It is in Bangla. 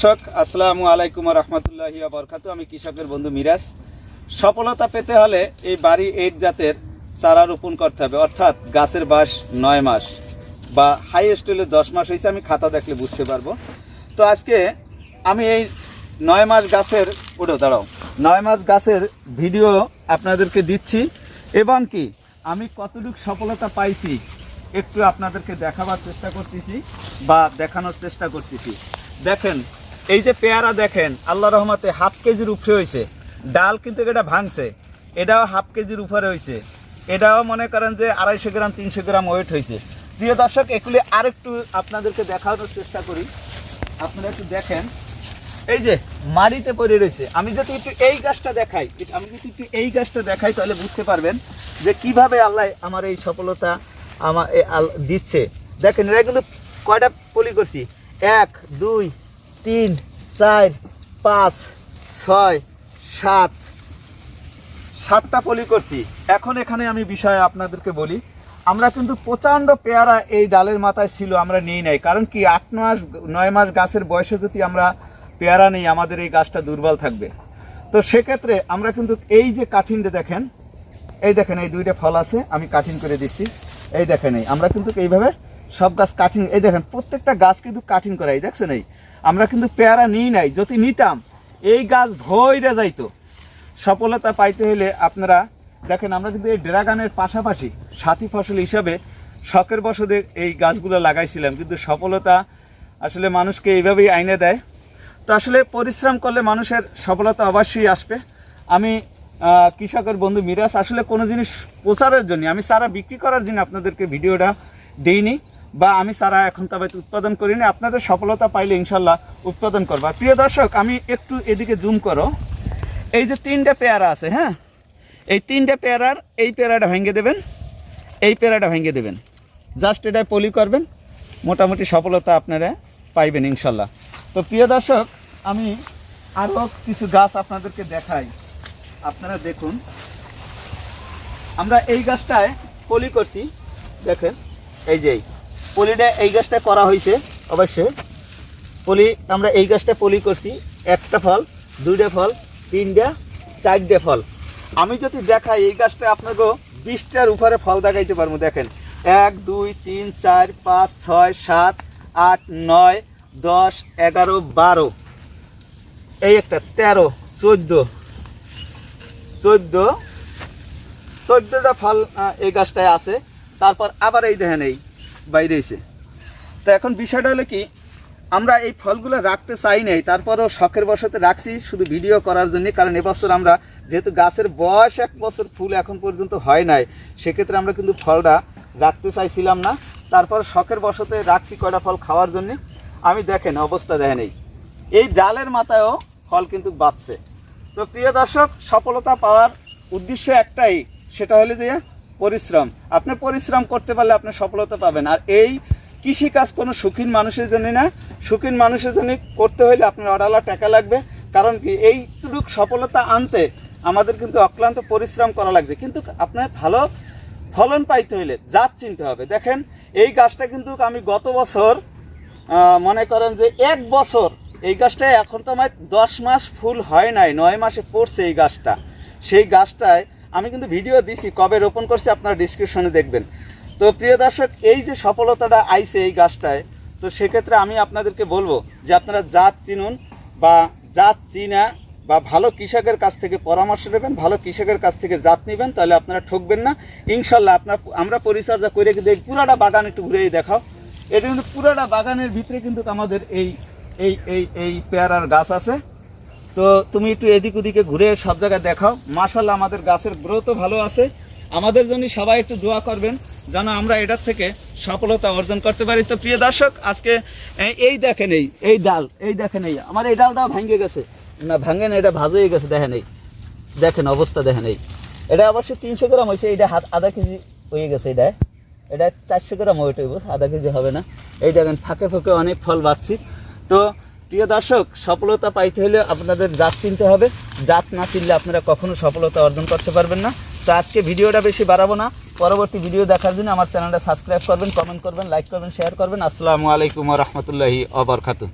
দর্শক, আসসালামু আলাইকুম রহমতুল্লাহি বরকাত আমি কৃষকের বন্ধু মিরাজ। সফলতা পেতে হলে এই বাড়ি এইট জাতের চারা রোপণ করতে হবে। অর্থাৎ গাছের বাস নয় মাস বা হাইয়েস্ট হলে দশ মাস হয়েছে, আমি খাতা দেখলে বুঝতে পারব। তো আজকে আমি এই নয় মাস গাছের ওটা দাঁড়াও। নয় মাস গাছের ভিডিও আপনাদেরকে দিচ্ছি। এবং কি, আমি কতটুকু সফলতা পাইছি একটু আপনাদেরকে দেখাবার চেষ্টা করতেছি বা দেখানোর চেষ্টা করতেছি। দেখেন এই যে পেয়ারা দেখেন, আল্লাহ রহমতে হাফ কেজির উপরে হয়েছে ডাল কিন্তু এটা ভাঙছে। এটাও হাফ কেজির উপরে হয়েছে এটাও মনে করেন যে আড়াইশো গ্রাম, তিনশো গ্রাম ওয়েট হয়েছে প্রিয় দর্শক, এগুলি আরেকটু আপনাদেরকে দেখানোর চেষ্টা করি। আপনারা একটু দেখেন। এই যে মাটিতে পড়ে রয়েছে আমি যদি একটু এই গাছটা দেখাই আমি যদি একটু এই গাছটা দেখাই, তাহলে বুঝতে পারবেন যে কীভাবে আল্লাহ আমার এই সফলতা আমার দিচ্ছে। দেখেন, এরা কিন্তু কয়টা পলি করছি? এক, দুই তিন, চার, পাঁচ, ছয়, সাত। সাতটা পলি করছি। এখন এখানে আমি বিষয়ে আপনাদেরকে বলি। আমরা কিন্তু প্রচণ্ড পেয়ারা এই ডালের মাথায় ছিল, আমরা নিই নাই। কারণ কি, আট মাস, নয় মাস গাছের বয়সে যদি আমরা পেয়ারা নেই, আমাদের এই গাছটা দুর্বল থাকবে। তো সেক্ষেত্রে আমরা কিন্তু এই যে কাঠিনটা দেখেন, এই দেখেন, এই দুইটা ফল আছে, আমি কাঠিন করে দিচ্ছি। এই দেখেন, এই, আমরা কিন্তু এইভাবে সব গাছ কাঠিন, এই দেখেন, প্রত্যেকটা গাছ কিন্তু কাঠিন করা এই দেখছেন, এই? আমরা কিন্তু পেয়ারা নিই নাই, যদি নিতাম, এই গাছ ভইরা যাইতো। সফলতা পাইতে হলে আপনারা দেখেন, আমরা কিন্তু এই ড্রাগনের পাশাপাশি সাথী ফসল হিসাবে শখের বসতে এই গাছগুলো লাগাইছিলাম, কিন্তু সফলতা আসলে মানুষকে এইভাবেই আইনে দেয়। তো আসলে পরিশ্রম করলে মানুষের সফলতা অবশ্যই আসবে। আমি কৃষকের বন্ধু মিরাজ, আসলে কোনো জিনিস প্রচারের জন্য, আমি সারা বিক্রি করার জন্য আপনাদেরকে ভিডিওটা দেইনি। বা আমি সারা এখন তবে উৎপাদন করিনি, আপনাদের সফলতা পাইলে ইনশাল্লাহ উৎপাদন করবা। প্রিয় দর্শক, আমি একটু এদিকে জুম করো। এই যে তিনটে পেয়ারা আছে হ্যাঁ? এই তিনটে পেয়ারার, এই পেয়ারাটা ভেঙে দেবেন, এই পেয়ারাটা ভেঙে দেবেন। জাস্ট এটা পলি করবেন, মোটামুটি সফলতা আপনারা পাইবেন ইনশাল্লাহ। তো প্রিয় দর্শক, আমি আরও কিছু গাছ আপনাদেরকে দেখাই। আপনারা দেখুন। আমরা এই গাছটায় পলি করছি, দেখেন, এই যে। পলিটা এই গাছটা করা হয়েছে, অবশ্যই। পলি, আমরা এই গাছটা পলি করছি, একটা ফল, দুইটা ফল, তিনটা, চারটে ফল। আমি যদি দেখাই এই গাছটা আপনাকে বিশটার উপরে ফল দেখাইতে পারব, দেখেন। এক, দুই, তিন, চার, পাঁচ, ছয়, সাত, আট, নয়, দশ, এগারো, বারো। এই একটা, তেরো, চোদ্দ। চোদ্দ, চোদ্দোটা ফল এই গাছটায় আছে। তারপর আবার এই দেখেন এই। বাইরে এসে। তো এখন বিষয়টা হলো কি, আমরা এই ফলগুলো রাখতে চাই নাই, তারপরও শখের বসতে রাখছি, শুধু ভিডিও করার জন্য, কারণ এবছর আমরা যেহেতু গাছের বয়স এক বছর ফুল এখন পর্যন্ত হয় নাই, সেক্ষেত্রে আমরা কিন্তু ফলটা রাখতে চাইছিলাম না। তারপর শখের বসতে রাখছি কয়টা ফল খাওয়ার জন্য। আমি দেখেন, অবস্থা দেখেন এই। এই ডালের মাথায়ও ফল কিন্তু বাঁচছে। তো প্রিয় দর্শক, সফলতা পাওয়ার উদ্দেশ্য একটাই, সেটা হলো যে পরিশ্রম। আপনি পরিশ্রম করতে পারলে আপনি সফলতা পাবেন। আর এই কৃষিকাজ কোনো সুখীন মানুষের জন্য না। সুখীন মানুষের জন্য করতে হলে আপনার অডালা টাকা লাগবে। কারণ কি, এইটুক সফলতা আনতে আমাদের কিন্তু অক্লান্ত পরিশ্রম করা লাগছে কিন্তু আপনার ভালো ফলন পাইতে হইলে জাত চিনতে হবে। দেখেন, এই গাছটা কিন্তু আমি গত বছর মনে করেন যে এক বছর, এই গাছটায় এখন তো আমার দশ মাস ফুল হয় নাই, নয় মাসে পড়ছে এই গাছটা। সেই গাছটায় আমি কিন্তু ভিডিও দিছি, কবে রোপণ করছি আপনারা ডিসক্রিপশনে দেখবেন। তো প্রিয় দর্শক, এই যে সফলতাটা আইছে এই গাছটায়, তো সেক্ষেত্রে আমি আপনাদেরকে বলব যে আপনারা জাত চিনুন বা জাত চিনা বা ভালো কৃষকের কাছ থেকে পরামর্শ নেবেন, ভালো কৃষকের কাছ থেকে জাত নেবেন, তাহলে আপনারা ঠকবেন না। ইনশাল্লাহ আপনার আমরা পরিচর্যা করে কিন্তু এই পুরাটা বাগান একটু ঘুরেই দেখাও। এটা কিন্তু পুরাটা বাগানের ভিতরে কিন্তু আমাদের এই এই এই এই পেয়ারার গাছ আছে। তো তুমি একটু এদিক ওদিকে ঘুরে সব জায়গায় দেখাও। মাশাল্লাহ আমাদের গাছের গ্রোথও ভালো আছে। আমাদের জন্য সবাই একটু দোয়া করবেন, যেন আমরা এটার থেকে সফলতা অর্জন করতে পারি। তো প্রিয় দর্শক, আজকে এই- দেখেন এই এই ডাল, এই দেখেন এই, আমার এই ডালটাও ভেঙে গেছে। না, ভাঙে না, এটা ভাজ হয়ে গেছে, দেখেন এই। দেখেন অবস্থা, দেখেন এই। এটা অবশ্যই তিনশো গ্রাম হয়েছে এটা হাত আধা কেজি হয়ে গেছে এটা এটা চারশো গ্রাম ওয়েট হইব, আধা কেজি হবে না। এই দেখেন, ফাঁকে ফাঁকে অনেক ফল পাচ্ছি তো প্রিয় দর্শক, সফলতা পাইতে হলে আপনাদের জাত চিনতে হবে। জাত না চিনলে আপনারা কখনো সফলতা অর্জন করতে পারবেন না। তো আজকে ভিডিওটা বেশি বাড়াবো না। পরবর্তী ভিডিও দেখার জন্য আমার চ্যানেলটা সাবস্ক্রাইব করবেন, কমেন্ট করবেন, লাইক করবেন, শেয়ার করবেন। আসসালামু আলাইকুম রহমতুল্লাহি অবরকাতু